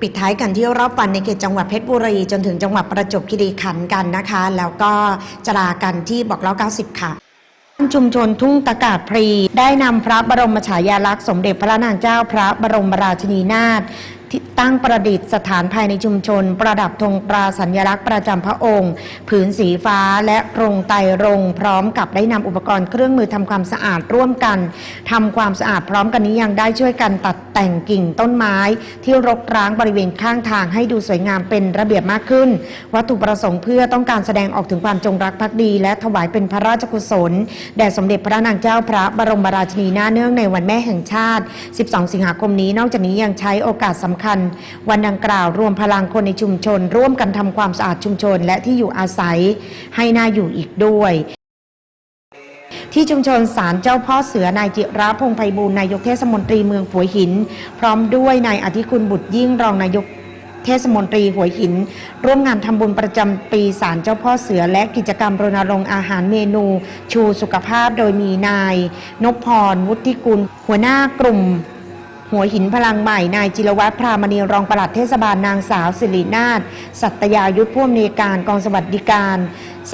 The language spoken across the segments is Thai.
ปิดท้ายกันที่รอบวันในเขตจังหวัดเพชรบุรี จนถึงจังหวัดประจวบคีรีขันธ์กันนะคะ แล้วก็จะลากันที่บอกเล่า90 ค่ะชุมชนทุ่งตะกาศพรี ได้นำพระบรมฉายาลักษณ์สมเด็จพระนางเจ้าพระบรมราชินีนาถ ตั้งประดิษฐานภายในชุมชน ประดับธงตราสัญลักษณ์ประจำพระองค์ ผืนสีฟ้าและโรงไตรงพร้อมกับได้นำอุปกรณ์เครื่องมือทำความสะอาดร่วมกันทำความสะอาดพร้อมกันนี้ยังได้ช่วยกันตัดแต่งกิ่งต้นไม้ ที่รกร้างบริเวณข้างทางให้ดูสวยงามเป็นระเบียบมากขึ้น วัตถุประสงค์เพื่อต้องการแสดงออกถึงความจงรักภักดี และถวายเป็นพระราชกุศลแด่สมเด็จพระนางเจ้าพระบรมราชินีนาเนื่องในวันแม่แห่งชาติ 12 สิงหาคมนี้นอกจากนี้ยังใช้โอกาสสำคัญวันดังกล่าวรวมพลังคนในชุมชน ร่วมกันทำความสะอาดชุมชน และที่อยู่อาศัยให้น่าอยู่อีกด้วยที่ชุมชนศาลเจ้าพ่อเสือนายจิระพงไพบูลนายกเทศมนตรีเมืองหัวหิน พร้อมด้วยนายอธิคุณบุตรยิ่งรองนายกเทศมนตรีหัวหิน ร่วมงานทำบุญประจำปีศาลเจ้าพ่อเสือ และกิจกรรมรณรงค์อาหารเมนู ชูสุขภาพโดยมีนายนพพรวุฒิกุล หัวหน้ากลุ่ม หัวหินพลังใหม่ นายจิรวัตรพรามณีรองปลัดเทศบาลนางสาวสิรินาถสัตยายุทธผู้อำนวยการกองสวัสดิการ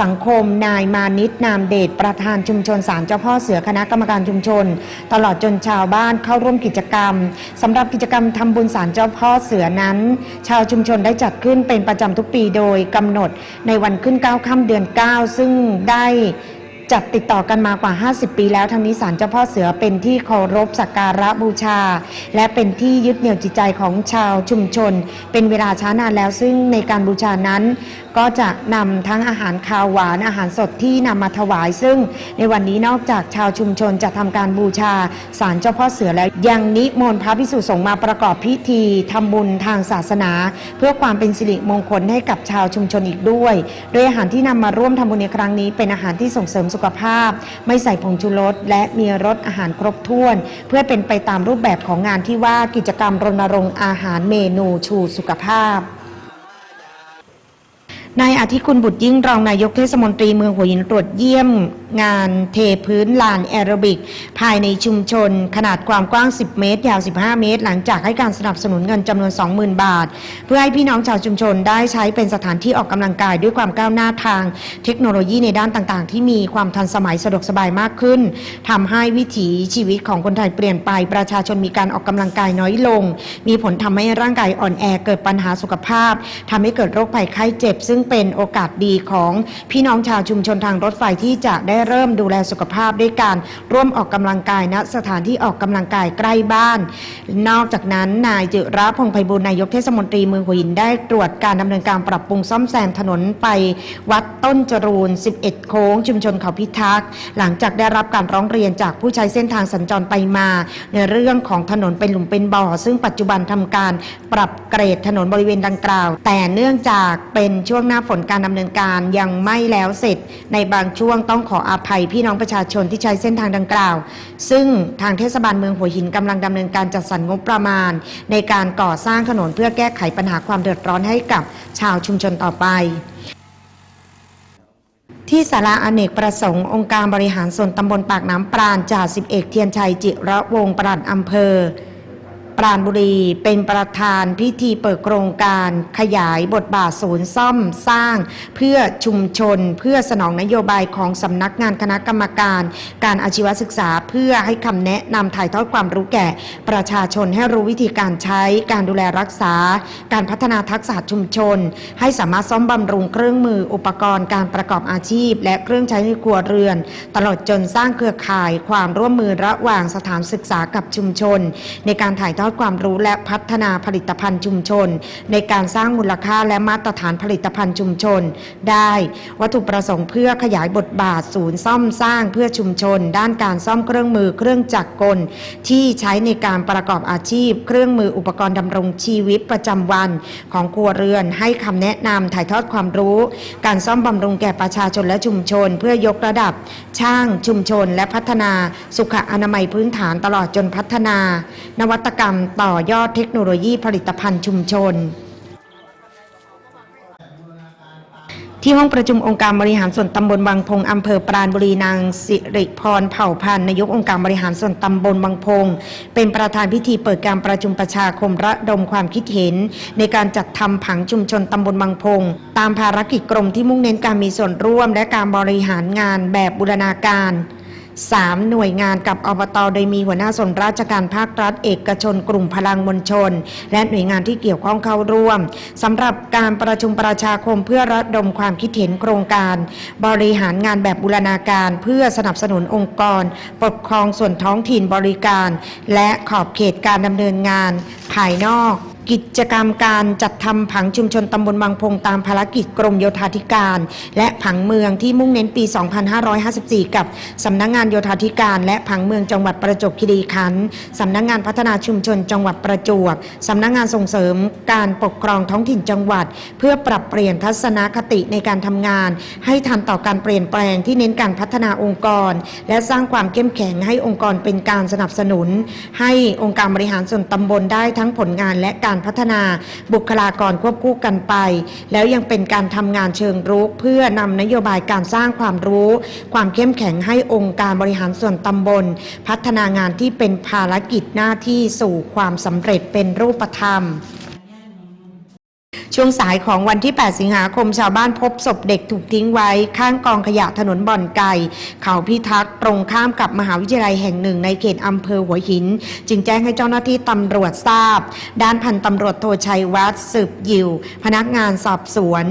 สังคม นายมานิตนามเดชประธานชุมชนสารเจ้าพ่อเสือคณะกรรมการชุมชน ตลอดจนชาวบ้านเข้าร่วมกิจกรรมสำหรับกิจกรรมทำบุญสารเจ้าพ่อเสือนั้น ชาวชุมชนได้จัดขึ้นเป็นประจำทุกปีโดยกำหนดในวันขึ้น9ค่ำเดือน 9 ซึ่งได้ จัดติดต่อกันมากว่า 50 ปีแล้วทั้งนี้ศาลเจ้าพ่อเสือเป็นที่เคารพสักการะบูชา และเป็นที่ยึดเหนี่ยวจิตใจของชาวชุมชน เป็นเวลาช้านานแล้วซึ่งในการบูชานั้น ก็จะนำทั้งอาหารคาวหวานอาหารสดที่นำมาถวาย ซึ่งในวันนี้นอกจากชาวชุมชนจะทำการบูชาศาลเจ้าพ่อเสือแล้วยังนิมนต์พระภิกษุสงฆ์มาประกอบพิธีทำบุญทางศาสนา เพื่อความเป็นสิริมงคลให้กับชาวชุมชนอีกด้วย โดยอาหารที่นำมาร่วมทำบุญในครั้งนี้เป็นอาหารที่ส่งเสริมสุขภาพ ไม่ใส่ผงชูรสและมีรสอาหารครบถ้วน เพื่อเป็นไปตามรูปแบบของงานที่ว่ากิจกรรมรณรงค์อาหารเมนูชูสุขภาพนายอาทิคุณบุตรยิ่งรองนายกเทศมนตรีเมืองหัวหินตรวจเยี่ยมงานเทพื้นลานแอโรบิก ภายในชุมชน ขนาดความกว้าง 10 เมตร ยาว 15 เมตร หลังจากให้การสนับสนุนเงินจำนวน 20,000 บาท เพื่อให้พี่น้องชาวชุมชนได้ใช้เป็นสถานที่ออกกำลังกายด้วยความก้าวหน้าทาง เทคโนโลยีในด้านต่างๆ ที่มีความทันสมัยสะดวกสบายมากขึ้นทำให้วิถีชีวิตของคนไทยเปลี่ยนไป ประชาชนมีการออกกำลังกายน้อยลง มีผลทำให้ร่างกายอ่อนแอเกิดปัญหาสุขภาพทำให้เกิดโรคภัยไข้เจ็บ ซึ่งเป็นโอกาสดีของพี่น้องชาวชุมชนทางรถไฟที่จะได้เริ่มดูแลสุขภาพด้วยการร่วมออกกำลังกายณสถานที่ออกกำลังกายใกล้บ้าน นอกจากนั้นนายจิระพงไพบูลนายกเทศมนตรีเมืองหัวหินได้ตรวจการดำเนินการปรับปรุงซ่อมแซมถนนไปวัดต้นจรูน 11 โค้งชุมชนเขาพิทักษ์หลังจากได้รับการร้องเรียนจากผู้ใช้เส้นทางสัญจรไปมา ในเรื่องของถนนเป็นหลุมเป็นบ่อ ซึ่งปัจจุบันทำการปรับเกรดถนนบริเวณดังกล่าว แต่เนื่องจากเป็นช่วงหน้าฝนการดำเนินการยังไม่แล้วเสร็จ ในบางช่วงต้องขออภัยพี่น้องประชาชนที่ใช้เส้นทางดังกล่าว ซึ่งทางเทศบาลเมืองหัวหินกำลังดำเนินการจัดสรรงบประมาณ ในการก่อสร้างถนนเพื่อแก้ไขปัญหาความเดือดร้อนให้กับชาวชุมชนต่อไปที่สาราอเนกประสงค์องค์การบริหารส่วนตำบลปากน้ำปราณจ่าสิบเอกเทียนชัยจิระวงศ์ปลัดอำเภอ ปราณบุรีเป็นประธานพิธีเปิดโครงการขยายบทบาทศูนย์ซ่อมสร้าง เพื่อชุมชนเพื่อสนองนโยบายของสำนักงานคณะกรรมการ การอาชีวศึกษาเพื่อให้คำแนะนำถ่ายทอดความรู้แก่ ประชาชนให้รู้วิธีการใช้การดูแลรักษา การพัฒนาทักษะชุมชน ให้สามารถซ่อมบำรุงเครื่องมืออุปกรณ์การประกอบอาชีพ และเครื่องใช้ในครัวเรือน ตลอดจนสร้างเครือข่ายความร่วมมือระหว่างสถานศึกษากับชุมชน ในการถ่ายทอดความรู้และพัฒนาผลิตภัณฑ์ชุมชน ในการสร้างมูลค่าและมาตรฐานผลิตภัณฑ์ชุมชน ได้ วัตถุประสงค์เพื่อขยายบทบาทศูนย์ซ่อมสร้างเพื่อชุมชน ด้านการซ่อมเครื่องมือเครื่องจักรกล ที่ใช้ในการประกอบอาชีพ เครื่องมืออุปกรณ์ดำรงชีวิตประจำวันของครัวเรือน ให้คำแนะนำถ่ายทอดความรู้ การซ่อมบำรุงแก่ประชาชนและชุมชน เพื่อยกระดับ ช่างชุมชน และพัฒนาสุขอนามัยพื้นฐานตลอดจนพัฒนา นวัตกรรมมต่อยอดเทคโนโลยีผลิตภัณฑ์ชุมชน ที่ห้องประชุมองค์การบริหารส่วนตำบลบางพงอำเภอปราณบุรีนางสิริพรเผ่าพันธ์นายกองค์การบริหารส่วนตำบลบางพง เป็นประธานพิธีเปิดการประชุมประชาคมระดมความคิดเห็น ในการจัดทำผังชุมชนตำบลบางพง ตามภารกิจกรมที่มุ่งเน้นการมีส่วนร่วม และการบริหารงานแบบบูรณาการ 3 หน่วยงานกับอบตโดยมีหัวหน้าส่วนราชการภาครัฐเอกชน กลุ่มพลังมวลชน และหน่วยงานที่เกี่ยวข้องเข้าร่วมสำหรับการประชุมประชาคมเพื่อระดมความคิดเห็นโครงการ บริหารงานแบบบูรณาการ เพื่อสนับสนุนองค์กร ปกครองส่วนท้องถิ่นบริการ และขอบเขตการดำเนินงาน ภายนอก กิจกรรมการจัดทำผังชุมชนตำบลบางพงตามภารกิจกรมโยธาธิการ และผังเมืองที่มุ่งเน้นปี 2554 กับสำนักงงานโยธาธิการและผังเมืองจังหวัดประจวบคีรีขันธ์สำนักงงานพัฒนาชุมชนจังหวัดประจวบสำนักงงานส่งเสริมการปกครองท้องถิ่นจังหวัด เพื่อปรับเปลี่ยนทัศนคติในการทำงาน ให้ทันต่อการเปลี่ยนแปลงที่เน้นการพัฒนาองค์กร และสร้างความเข้มแข็งให้องค์กรเป็นการสนับสนุน ให้องค์การบริหารส่วนตำบลได้ทั้งผลงานและการพัฒนาบุคลากรควบคู่กันไป แล้วยังเป็นการทำงานเชิงรุก เพื่อนำนโยบายการสร้างความรู้ ความเข้มแข็งให้องค์การบริหารส่วนตำบล พัฒนางานที่เป็นภารกิจหน้าที่สู่ความสำเร็จเป็นรูปธรรม ช่วงสายของวันที่ 8 สิงหาคมชาวบ้านพบศพเด็กถูกทิ้งไว้ข้างกองขยะถนนบ่อนไก่ เขาพิทักษ์ตรงข้ามกับมหาวิทยาลัยแห่งหนึ่งในเขตอำเภอหัวหิน จึงแจ้งให้เจ้าหน้าที่ตำรวจทราบ ด้านพันตำรวจโทชัยวัฒน์สืบยิว พนักงานสอบสวน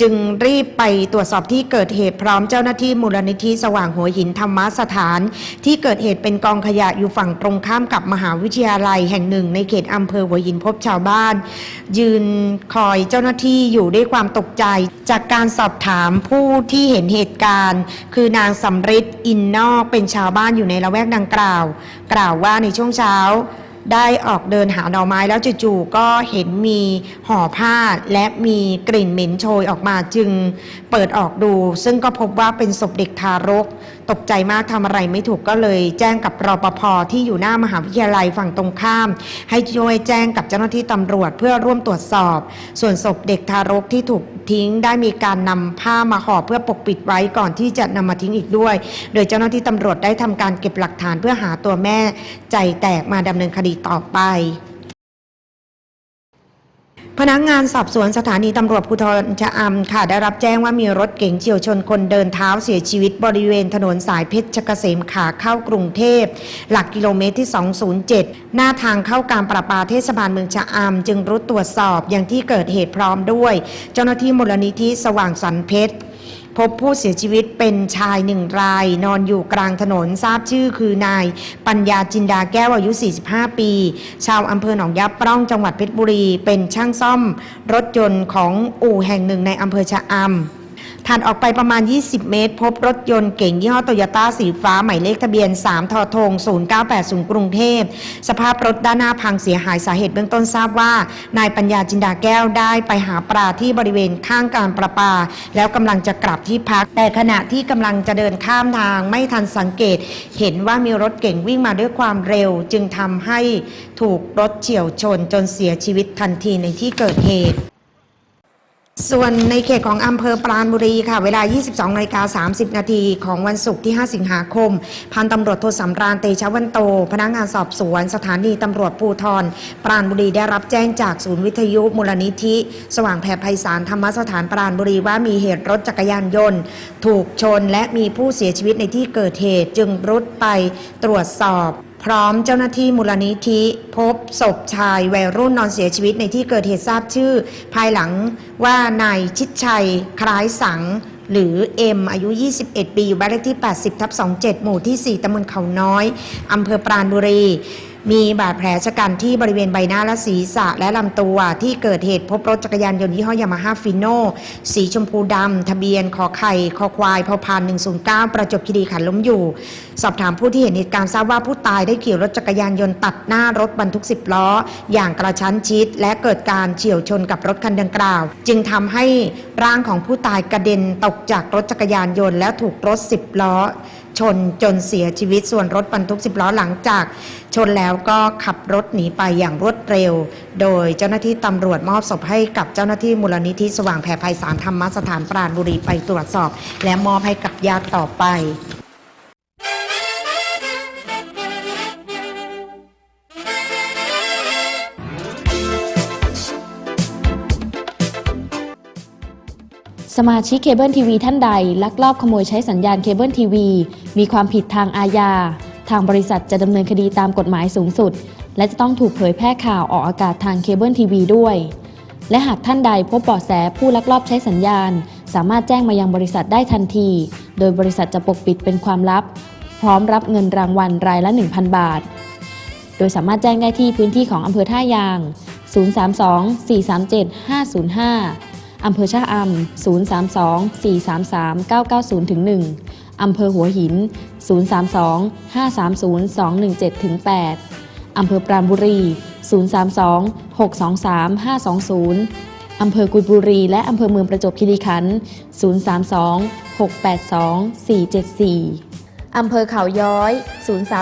จึงรีบไปตรวจสอบที่เกิดเหตุพร้อมเจ้าหน้าที่มูลนิธิสว่างหัวหินธรรมสถาน ที่เกิดเหตุเป็นกองขยะอยู่ฝั่งตรงข้ามกับมหาวิทยาลัยแห่งหนึ่ง ในเขตอำเภอหัวหินพบชาวบ้าน ยืนคอยเจ้าหน้าที่อยู่ด้วยความตกใจ จากการสอบถามผู้ที่เห็นเหตุการณ์ คือนางสำริดอินนอกเป็นชาวบ้านอยู่ในละแวกดังกล่าว กล่าวว่าในช่วงเช้า ได้ออกเดินหาหน่อไม้แล้วจู่ๆก็เห็นมีห่อผ้าและมีกลิ่นเหม็นโชยออกมาจึงเปิดออกดู ซึ่งก็พบว่าเป็นศพเด็กทารก ตกใจมากทำอะไรไม่ถูกก็เลยแจ้งกับรปภที่อยู่หน้ามหาวิทยาลัยฝั่งตรงข้าม ให้ช่วยแจ้งกับเจ้าหน้าที่ตำรวจเพื่อร่วมตรวจสอบ ส่วนศพเด็กทารกที่ถูกทิ้งได้มีการนำผ้ามาห่อเพื่อปกปิดไว้ก่อนที่จะนำมาทิ้งอีกด้วย โดยเจ้าหน้าที่ตำรวจได้ทำการเก็บหลักฐานเพื่อหาตัวแม่ใจแตกมาดำเนินคดีต่อไป พนักงานสอบสวนสถานีตำรวจภูธรชะอำค่ะ ได้รับแจ้งว่ามีรถเก๋งเฉียวชนคนเดินเท้าเสียชีวิตบริเวณถนนสายเพชรเกษมขาเข้ากรุงเทพ หลักกิโลเมตรที่ 207 หน้าทางเข้าการประปาเทศบาลเมืองชะอำจึงรุดตรวจสอบอย่างที่เกิดเหตุพร้อมด้วย เจ้าหน้าที่มูลนิธิสว่างสรรเพชร พบผู้เสียชีวิตเป็นชายหนึ่งราย นอนอยู่กลางถนนทราบชื่อคือนาย ปัญญาจินดาแก้วอายุ 45 ปี ชาวอำเภอหนองยับปร่องจังหวัดเพชรบุรี เป็นช่างซ่อม รถยนต์ของอู่แห่งหนึ่งในอำเภอชะอำ ถัดออกไปประมาณ 20 เมตร พบรถยนต์เก๋งยี่ห้อโตโยต้าสีฟ้า หมายเลขทะเบียน 3ทอทง 0980 กรุงเทพ สภาพรถด้านหน้าพังเสียหายสาเหตุเบื้องต้นทราบว่า นายปัญญาจินดาแก้วได้ไปหาปลาที่บริเวณข้างการประปา แล้วกำลังจะกลับที่พัก แต่ขณะที่กำลังจะเดินข้ามทางไม่ทันสังเกต เห็นว่ามีรถเก๋งวิ่งมาด้วยความเร็ว จึงทำให้ถูกรถเฉี่ยวชนจนเสียชีวิตทันทีในที่เกิดเหตุ ส่วนในเขตของอำเภอปราณบุรีค่ะ เวลา 22นาฬิกา30 นาทีของวันศุกร์ที่ 5 สิงหาคม พันตำรวจโทสำราญเตชะวันโต พนักงานสอบสวน สถานีตำรวจภูธรปราณบุรีได้รับแจ้งจากศูนย์วิทยุมูลนิธิ สว่างแผ่ไพศาลธรรมสถานปราณบุรีว่ามีเหตุรถจักรยานยนต์ ถูกชนและมีผู้เสียชีวิตในที่เกิดเหตุจึงรุดไปตรวจสอบ พร้อมเจ้าหน้าที่มูลนิธิ พบศพชายวัยรุ่นนอนเสียชีวิตในที่เกิดเหตุทราบชื่อ ภายหลังว่านายชิดชัย คล้ายสัง หรือเอ็มอายุ 21 ปี อยู่บ้านเลขที่ 80ทับ27 หมู่ที่ 4ตำบลเขาน้อยอำเภอปราณบุรี มีบาดแผลชะกันที่บริเวณใบหน้าและศีรษะและลำตัว ที่เกิดเหตุพบรถจักรยานยนต์ยี่ห้อยามาฮ่าฟิโนสีชมพูดำทะเบียนขอไข่คอควายพอพาน109 ประจวบคีรีขันล้มอยู่ สอบถามผู้ที่เห็นเหตุการณ์ทราบว่าผู้ตายได้ขี่รถจักรยานยนต์ตัดหน้ารถบรรทุก 10 ล้อ อย่างกระชั้นชิด และเกิดการเฉี่ยวชนกับรถคันดังกล่าว จึงทำให้ร่างของผู้ตายกระเด็นตกจากรถจักรยานยนต์ และถูกรถ 10 ล้อ ชนจนเสียชีวิตส่วนรถบรรทุก 10 ล้อหลังจาก ชนแล้วก็ขับรถหนีไปอย่างรวดเร็ว โดยเจ้าหน้าที่ตำรวจมอบศพให้กับเจ้าหน้าที่มูลนิธิสว่างแผ่ไพศาลธรรมสถานปราณบุรีไปตรวจสอบ และมอบให้กับญาติต่อไป สมาชิกเคเบิลทีวีท่านใด ลักลอบขโมยใช้สัญญาณเคเบิลทีวี มีความผิดทางอาญา ทางบริษัทจะดำเนินคดีตามกฎหมายสูงสุด และจะต้องถูกเผยแพร่ข่าวออกอากาศทางเคเบิลทีวีด้วย และหากท่านใดพบเบาะแสผู้ลักลอบใช้สัญญาณ สามารถแจ้งมายังบริษัทได้ทันที โดยบริษัทจะปกปิดเป็นความลับ พร้อมรับเงินรางวัลรายละ 1,000 บาท โดยสามารถแจ้งได้ที่พื้นที่ของอำเภอท่ายาง 032 437 505 อำเภอชะอำ032 433 990ถึง1อำเภอหัวหิน 032 530 217ถึง8อำเภอปราณบุรี 032 623 520อำเภอกุยบุรี และอำเภอเมืองประจวบคีรีขันธ์032 682 474อำเภอเขาย้อย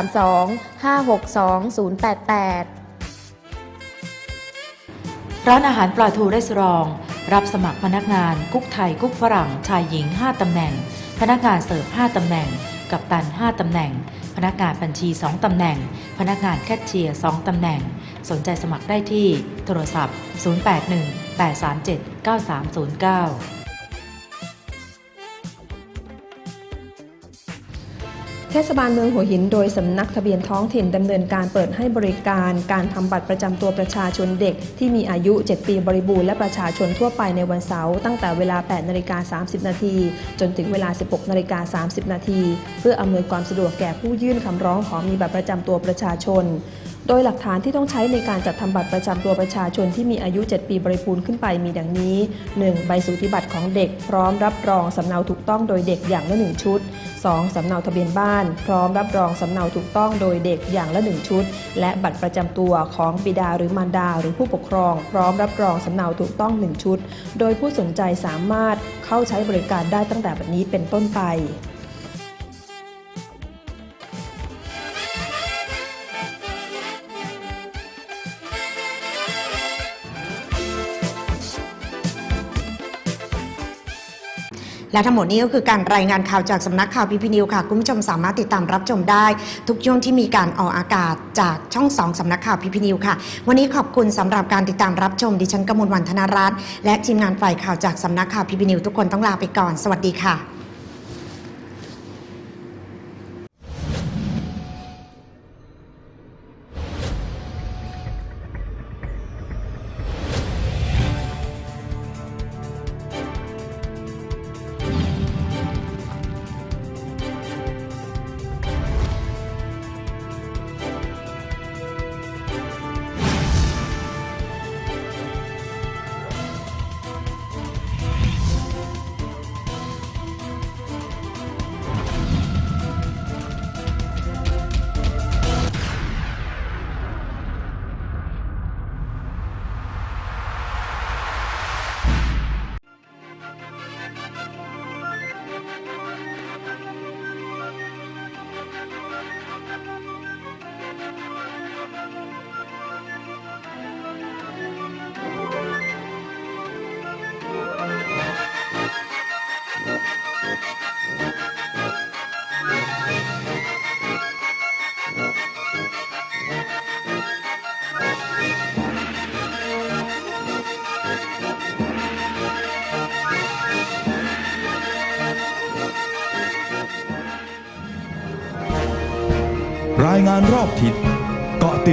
032 562 088 ร้านอาหารปลาทูรีสอร์ท รับสมัครพนักงานกุ๊กไทยกุ๊กฝรั่ง ชายหญิง 5 ตำแหน่ง พนักงานเสิร์ฟ 5 ตำแหน่ง กัปตัน 5 ตำแหน่ง พนักงานบัญชี 2 ตำแหน่ง พนักงานแคชเชียร์ 2 ตำแหน่ง สนใจสมัครได้ที่โทรศัพท์ 081 837 9309 เทศบาลเมืองหัวหินโดยสำนักทะเบียนท้องถิ่นดำเนินการเปิดให้บริการการทำบัตรประจำตัวประชาชนเด็ก ที่มีอายุ 7 ปีบริบูรณ์และประชาชนทั่วไปในวันเสาร์ตั้งแต่เวลา 8นาฬิกา30 นาทีจนถึงเวลา 16นาฬิกา30 นาทีเพื่ออำนวยความสะดวกแก่ผู้ยื่นคำร้องขอมีบัตรประจำตัวประชาชน โดยหลักฐานที่ต้องใช้ในการจัดทำบัตรประจำตัวประชาชนที่มีอายุ 7 ปีบริบูรณ์ขึ้นไปมีดังนี้ 1. ใบสูติบัตรของเด็ก พร้อมรับรองสำเนาถูกต้องโดยเด็กอย่างละ 1 ชุด 2. สำเนาทะเบียนบ้าน พร้อมรับรองสำเนาถูกต้องโดยเด็กอย่างละ 1 ชุด และบัตรประจำตัวของบิดาหรือมารดาหรือผู้ปกครอง พร้อมรับรองสำเนาถูกต้อง 1 ชุด โดยผู้สนใจสามารถเข้าใช้บริการได้ตั้งแต่บัดนี้เป็นต้นไป และทั้งหมดนี้ก็คือการรายงานข่าวจากสำนักข่าวพีพีนิวค่ะ คุณผู้ชมสามารถติดตามรับชมได้ ทุกช่วงที่มีการออกอากาศจากช่องสองสำนักข่าวพีพีนิวค่ะ วันนี้ขอบคุณสำหรับการติดตามรับชมดิฉันกมลวันธนารัตน์และทีมงานฝ่ายข่าวจากสำนักข่าวพีพีนิวทุกคนต้องลาไปก่อน สวัสดีค่ะานรอบทิศ